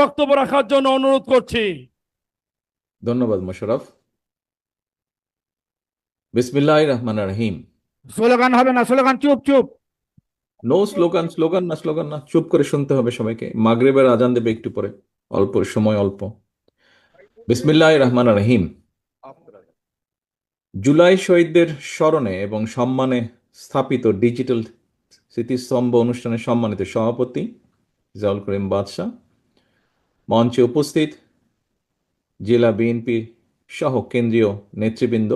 বক্তব্য রাখার জন্য অনুরোধ করছি। ধন্যবাদ মোশারফ বিসমিল্লাহ রহমান রহিম। স্লোগান হবে না স্লোগান চুপ চুপ। নো স্লোগান স্লোগান না স্লোগান না চুপ করে শুনতে হবে সবাইকে। মাগরিবের আজান দেবে একটু পরে অল্প সময় অল্প। বিসমিল্লাহ রহমান রহিম। জুলাই শহীদদের স্মরণে এবং সম্মানে স্থাপিত ডিজিটাল স্মৃতিস্তম্ভ অনুষ্ঠানের সম্মানিত সভাপতি জাউল করিম বাদশাহ মঞ্চে উপস্থিত জেলা বিএনপি সহ কেন্দ্রীয় নেতৃবৃন্দ।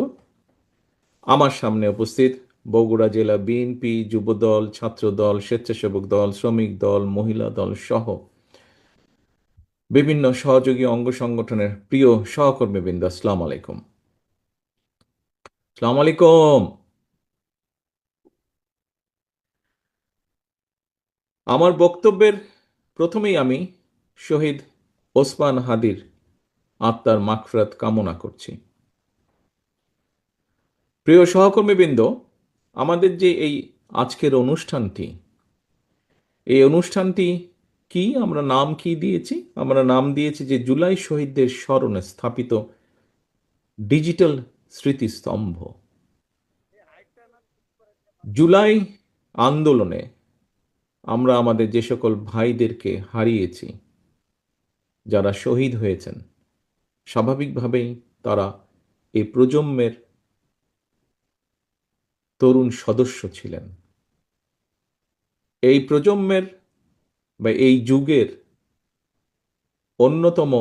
আমার সামনে উপস্থিত বগুড়া জেলা বিএনপি যুবদল, ছাত্রদল, স্বেচ্ছাসেবক দল, শ্রমিক দল, মহিলা দল সহ বিভিন্ন সহযোগী অঙ্গ সংগঠনের প্রিয় সহকর্মীবৃন্দ, আসসালাম আলাইকুম। আসসালাম আলাইকুম। আমার বক্তব্যের প্রথমেই আমি শহীদ ওসমান হাদির আত্মার মাগফিরাত কামনা করছি। প্রিয় সহকর্মীবৃন্দ, আমাদের যে এই আজকের অনুষ্ঠানটি, এই অনুষ্ঠানটি কি? আমরা নাম কি দিয়েছি? আমরা নাম দিয়েছি যে জুলাই শহীদদের স্মরণে স্থাপিত ডিজিটাল স্মৃতিস্তম্ভ। জুলাই আন্দোলনে আমরা আমাদের যে সকল ভাইদেরকে হারিয়েছি যারা শহীদ হয়েছেন, স্বাভাবিকভাবেই তারা এই প্রজন্মের তরুণ সদস্য ছিলেন। এই প্রজন্মের বা এই যুগের অন্যতম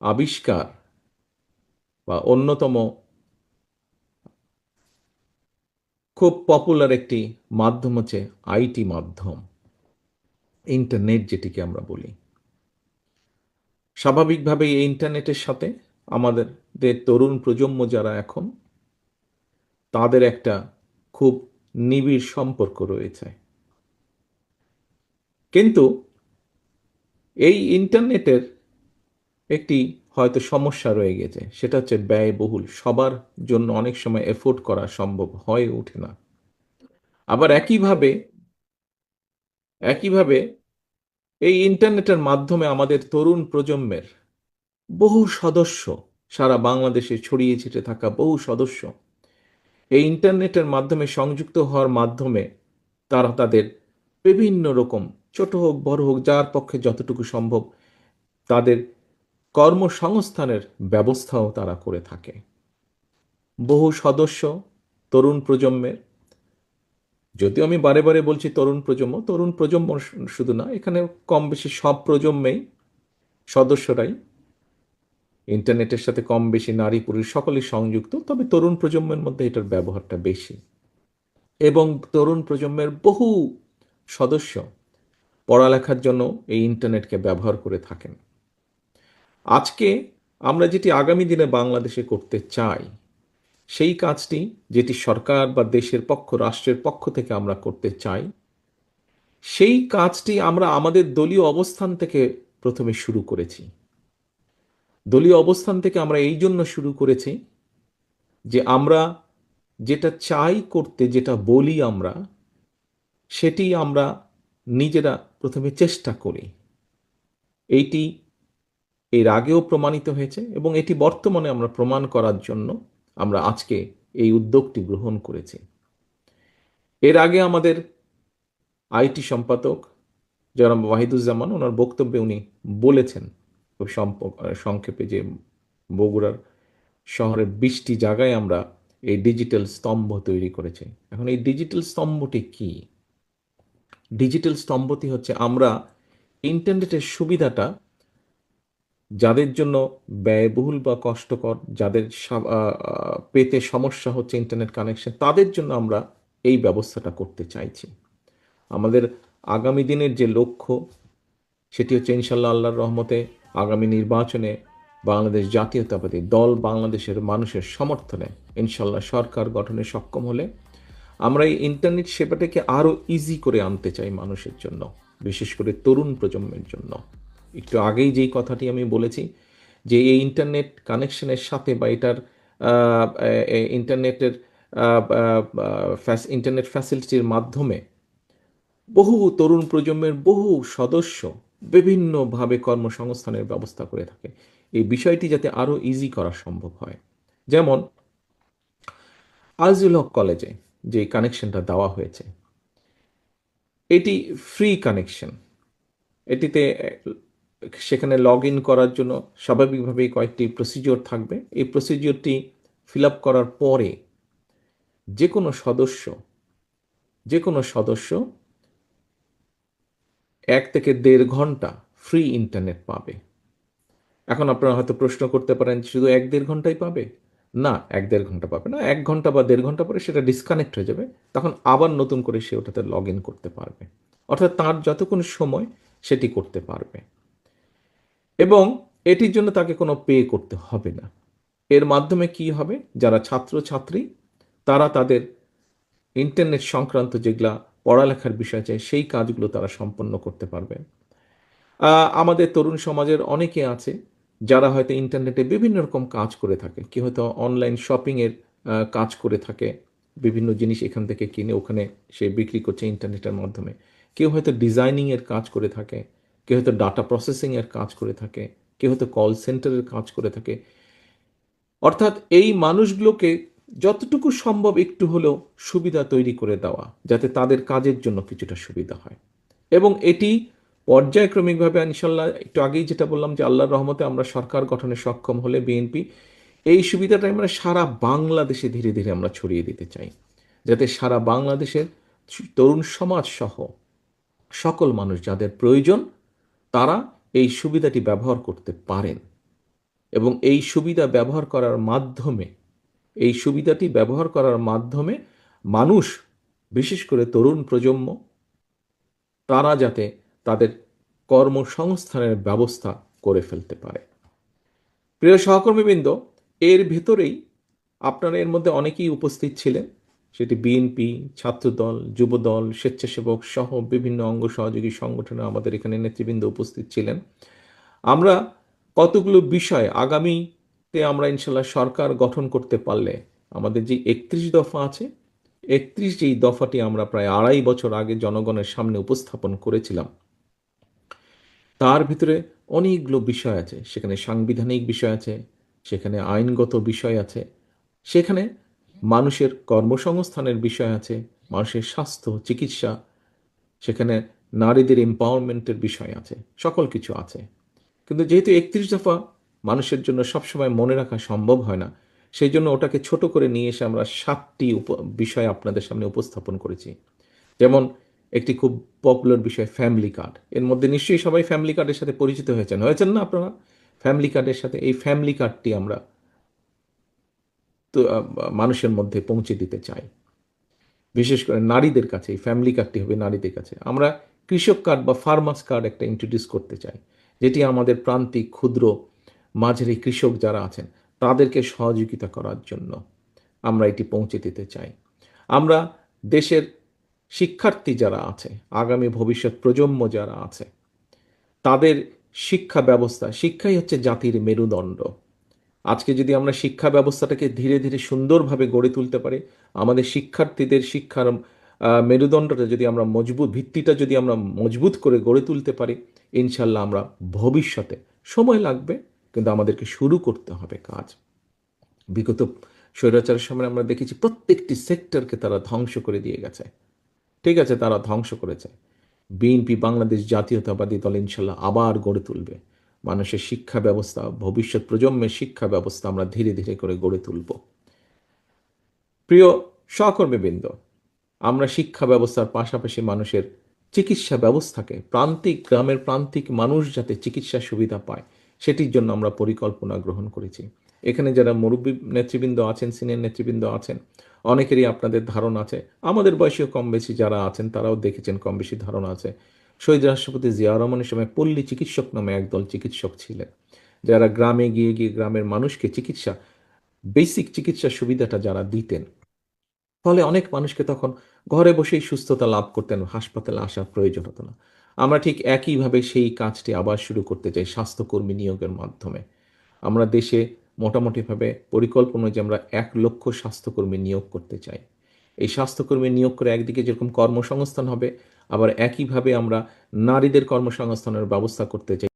আবিষ্কার বা অন্যতম খুব পপুলার একটি মাধ্যম হচ্ছে আইটি মাধ্যম ইন্টারনেট যেটিকে আমরা বলি। স্বাভাবিকভাবেই এই ইন্টারনেটের সাথে আমাদের তরুণ প্রজন্ম যারা এখন, তাদের একটা খুব নিবিড় সম্পর্ক রয়েছে। কিন্তু এই ইন্টারনেটের একটি হয়তো সমস্যা রয়ে গেছে, সেটা হচ্ছে ব্যয়বহুল। সবার জন্য অনেক সময় এফোর্ড করা সম্ভব হয়ে ওঠে না। আবার একইভাবে একইভাবে এই ইন্টারনেটের মাধ্যমে আমাদের তরুণ প্রজন্মের বহু সদস্য সারা বাংলাদেশে ছড়িয়ে ছিটে থাকা বহু সদস্য এই ইন্টারনেটের মাধ্যমে সংযুক্ত হওয়ার মাধ্যমে তারা তাদের বিভিন্ন রকম, ছোট হোক, বড় হোক, যার পক্ষে যতটুকু সম্ভব তাদের কর্মসংস্থানের ব্যবস্থাও তারা করে থাকে। বহু সদস্য তরুণ প্রজন্মের যদিও আমি বারে বারে বলছি তরুণ প্রজন্ম তরুণ প্রজন্ম শুধু না, এখানে কম বেশি সব প্রজন্মেই সদস্যরাই। ইন্টারনেটের সাথে কম বেশি নারী, পুরুষ সকলেই সংযুক্ত, তবে তরুণ প্রজন্মের মধ্যে এটার ব্যবহারটা বেশি। এবং তরুণ প্রজন্মের বহু সদস্য পড়ালেখার জন্য এই ইন্টারনেটকে ব্যবহার করে থাকেন। আজকে আমরা যেটি আগামী দিনে বাংলাদেশে করতে চাই সেই কাজটি যেটি সরকার বা দেশের পক্ষ, রাষ্ট্রের পক্ষ থেকে আমরা করতে চাই, সেই কাজটি আমরা আমাদের দলীয় অবস্থান থেকে প্রথমে শুরু করেছি। দলীয় অবস্থান থেকে আমরা এই জন্য শুরু করেছি যে আমরা যেটা চাই করতে, যেটা বলি আমরা, সেটি আমরা নিজেরা প্রথমে চেষ্টা করি। এইটি এর আগেও প্রমাণিত হয়েছে এবং এটি বর্তমানে আমরা প্রমাণ করার জন্য আমরা আজকে এই উদ্যোগটি গ্রহণ করেছি। এর আগে আমাদের আইটি সম্পাদক যারা ওয়াহিদুজ্জামান, ওনার বক্তব্যে উনি বলেছেন সংক্ষেপে যে বগুড়ার শহরের বিশটি জায়গায় আমরা এই ডিজিটাল স্তম্ভ তৈরি করেছি। এখন এই ডিজিটাল স্তম্ভটি কি? ডিজিটাল স্তম্ভটি হচ্ছে আমরা ইন্টারনেটের সুবিধাটা যাদের জন্য ব্যয়বহুল বা কষ্টকর, যাদের পেতে সমস্যা হচ্ছে ইন্টারনেট কানেকশন তাদের জন্য আমরা এই ব্যবস্থাটা করতে চাইছি। আমাদের আগামী দিনের যে লক্ষ্য, সেটি হচ্ছে ইনশাল্লাহ আল্লাহর রহমতে আগামী নির্বাচনে বাংলাদেশ জাতীয়তাবাদী দল বাংলাদেশের মানুষের সমর্থনে ইনশাল্লাহ সরকার গঠনে সক্ষম হলে আমরা এই ইন্টারনেট সেবাটাকে আরও ইজি করে আনতে চাই মানুষের জন্য, বিশেষ করে তরুণ প্রজন্মের জন্য। একটু আগেই যেই কথাটি আমি বলেছি, যে এই ইন্টারনেট কানেকশনের সাথে বা এটার ইন্টারনেটের ইন্টারনেট ফ্যাসিলিটির মাধ্যমে বহু তরুণ প্রজন্মের বহু সদস্য বিভিন্নভাবে কর্মসংস্থানের ব্যবস্থা করে থাকে। এই বিষয়টি যাতে আরও ইজি করা সম্ভব হয়। যেমন আজিউল হক কলেজে যে কানেকশনটা দেওয়া হয়েছে, এটি ফ্রি কানেকশন এটিতে সেখানে লগ ইন করার জন্য স্বাভাবিকভাবেই কয়েকটি প্রসিজিওর থাকবে। এই প্রসিজিওরটি ফিল আপ করার পরে যে কোনো সদস্য যে কোনো সদস্য এক থেকে দেড় ঘণ্টা ফ্রি ইন্টারনেট পাবে। এখন আপনারা হয়তো প্রশ্ন করতে পারেন শুধু এক দেড় ঘন্টাই পাবে? না, এক দেড় ঘণ্টা পাবে না। এক ঘণ্টা বা দেড় ঘণ্টা পরে সেটা ডিসকানেক্ট হয়ে যাবে। তখন আবার নতুন করে সে ওটাতে লগ ইন করতে পারবে। অর্থাৎ তার যতক্ষণ সময় সেটি করতে পারবে। এবং এটির জন্য তাকে কোনো পে করতে হবে না। এর মাধ্যমে কি হবে? যারা ছাত্র ছাত্রী তারা তাদের ইন্টারনেট সংক্রান্ত যেগুলা পড়ালেখার বিষয় চাই সেই কাজগুলো তারা সম্পন্ন করতে পারবে। আমাদের তরুণ সমাজের অনেকে আছে, যারা হয়তো ইন্টারনেটে বিভিন্ন রকম কাজ করে থাকে। কেউ হয়তো অনলাইন শপিংয়ের কাজ করে থাকে, বিভিন্ন জিনিস এখান থেকে কিনে ওখানে সে বিক্রি করছে ইন্টারনেটের মাধ্যমে। কেউ হয়তো ডিজাইনিংয়ের কাজ করে থাকে কেউ হয়তো ডাটা প্রসেসিংয়ের কাজ করে থাকে, কেউ হয়তো কল সেন্টারের কাজ করে থাকে। অর্থাৎ এই মানুষগুলোকে যতটুকু সম্ভব একটু হলেও সুবিধা তৈরি করে দেওয়া, যাতে তাদের কাজের জন্য কিছুটা সুবিধা হয়। এবং এটি পর্যায়ক্রমিকভাবে ইনশাল্লাহ একটু আগেই যেটা বললাম যে আল্লাহর রহমতে আমরা সরকার গঠনে সক্ষম হলে বিএনপি এই সুবিধাটা আমরা সারা বাংলাদেশে ধীরে ধীরে আমরা ছড়িয়ে দিতে চাই। যাতে সারা বাংলাদেশের তরুণ সমাজ সহ সকল মানুষ যাদের প্রয়োজন তারা এই সুবিধাটি ব্যবহার করতে পারেন এবং এই সুবিধা ব্যবহার করার মাধ্যমে, এই সুবিধাটি ব্যবহার করার মাধ্যমে মানুষ, বিশেষ করে তরুণ প্রজন্ম, তারা যাতে তাদের কর্মসংস্থানের ব্যবস্থা করে ফেলতে পারে। প্রিয় সহকর্মীবৃন্দ, এর ভেতরেই আপনারা এর মধ্যে অনেকেই উপস্থিত ছিলেন। সেটি বিএনপি ছাত্রদল, যুবদল, স্বেচ্ছাসেবক সহ বিভিন্ন অঙ্গ সহযোগী সংগঠনে আমাদের এখানে নেতৃবৃন্দ উপস্থিত ছিলেন। আমরা কতগুলো বিষয় আগামীতে আমরা ইনশাল্লাহ সরকার গঠন করতে পারলে আমাদের যে একত্রিশ দফা আছে, একত্রিশ যেই দফাটি আমরা প্রায় আড়াই বছর আগে জনগণের সামনে উপস্থাপন করেছিলাম, তার ভিতরে অনেকগুলো বিষয় আছে। সেখানে সাংবিধানিক বিষয় আছে, সেখানে আইনগত বিষয় আছে, সেখানে মানুষের কর্মসংস্থানের বিষয় আছে, মানুষের স্বাস্থ্য, চিকিৎসা, সেখানে নারীদের এম্পাওয়ারমেন্টের বিষয় আছে, সকল কিছু আছে। কিন্তু যেহেতু একত্রিশ দফা মানুষের জন্য সবসময় মনে রাখা সম্ভব হয় না, সেই জন্য ওটাকে ছোট করে নিয়ে এসে আমরা সাতটি বিষয় আপনাদের সামনে উপস্থাপন করেছি। যেমন একটি খুব পপুলার বিষয় ফ্যামিলি কার্ড এর মধ্যে নিশ্চয়ই সবাই ফ্যামিলি কার্ডের সাথে পরিচিত হয়েছেন। হয়েছেন না আপনারা? ফ্যামিলি কার্ডের সাথে এই ফ্যামিলি কার্ডটি আমরা মানুষের মধ্যে পৌঁছে দিতে চাই। বিশেষ করে নারীদের কাছে এই ফ্যামিলি কার্ডটি হবে নারীদের কাছে। আমরা কৃষক কার্ড বা ফার্মার্স কার্ড একটা ইন্ট্রোডিউস করতে চাই, যেটি আমাদের প্রান্তিক, ক্ষুদ্র, মাঝারি কৃষক যারা আছেন, তাদেরকে সহযোগিতা করার জন্য আমরা এটি পৌঁছে দিতে চাই। আমরা দেশের শিক্ষার্থী যারা আছে, আগামী ভবিষ্যৎ প্রজন্ম যারা আছে, তাদের শিক্ষা ব্যবস্থা, শিক্ষাই হচ্ছে জাতির মেরুদণ্ড। আজকে যদি আমরা শিক্ষা ব্যবস্থাটাকে ধীরে ধীরে সুন্দরভাবে গড়ে তুলতে পারি, আমাদের শিক্ষার্থীদের শিক্ষার মেরুদণ্ডটা যদি আমরা মজবুত, ভিত্তিটা যদি আমরা মজবুত করে গড়ে তুলতে পারি, ইনশাল্লাহ আমরা ভবিষ্যতে সময় লাগবে, কিন্তু আমাদেরকে শুরু করতে হবে কাজ। বিগত স্বৈরাচারের সময় আমরা দেখেছি প্রত্যেকটি সেক্টরকে তারা ধ্বংস করে দিয়ে গেছে। ঠিক আছে, তারা ধ্বংস করেছে। বিএনপি, বাংলাদেশ জাতীয়তাবাদী দল ইনশাল্লাহ আবার গড়ে তুলবে। মানুষের শিক্ষা ব্যবস্থা, ভবিষ্যৎ প্রজন্মের শিক্ষা ব্যবস্থা আমরা ধীরে ধীরে করে গড়ে তুলব। প্রিয় সহকর্মীবৃন্দ, আমরা শিক্ষা ব্যবস্থার পাশাপাশি মানুষের চিকিৎসা ব্যবস্থাকে, প্রান্তিক গ্রামের প্রান্তিক মানুষ যাতে চিকিৎসা সুবিধা পায়, সেটির জন্য আমরা পরিকল্পনা গ্রহণ করেছি। এখানে যারা মুরব্বী নেতৃবৃন্দ আছেন, সিনিয়র নেতৃবৃন্দ আছেন, অনেকেরই আপনাদের ধারণা আছে। আমাদের বয়সীয় কম বেশি যারা আছেন, তারাও দেখেছেন কম বেশি ধারণা আছে। শহীদ রাষ্ট্রপতি জিয়া রহমানের সময় পল্লী চিকিৎসক নামে একদল চিকিৎসক ছিলেন। যারা গ্রামে গিয়ে গিয়ে গ্রামের মানুষকে চিকিৎসা, বেসিক চিকিৎসা সুবিধাটা যারা দিতেন, ফলে অনেক মানুষকে তখন ঘরে বসেই সুস্থতা লাভ করতেন হাসপাতালে আসার প্রয়োজন হতো না। আমরা ঠিক একইভাবে সেই কাজটি আবার শুরু করতে চাই স্বাস্থ্যকর্মী নিয়োগের মাধ্যমে। আমরা দেশে মোটামুটিভাবে পরিকল্পনা যে আমরা এক লক্ষ স্বাস্থ্যকর্মী নিয়োগ করতে চাই। এই স্বাস্থ্যকর্মী নিয়োগ করে একদিকে যেরকম কর্মসংস্থান হবে আবার একইভাবে আমরা নারীদের কর্মসংস্থানের ব্যবস্থা করতে চাই।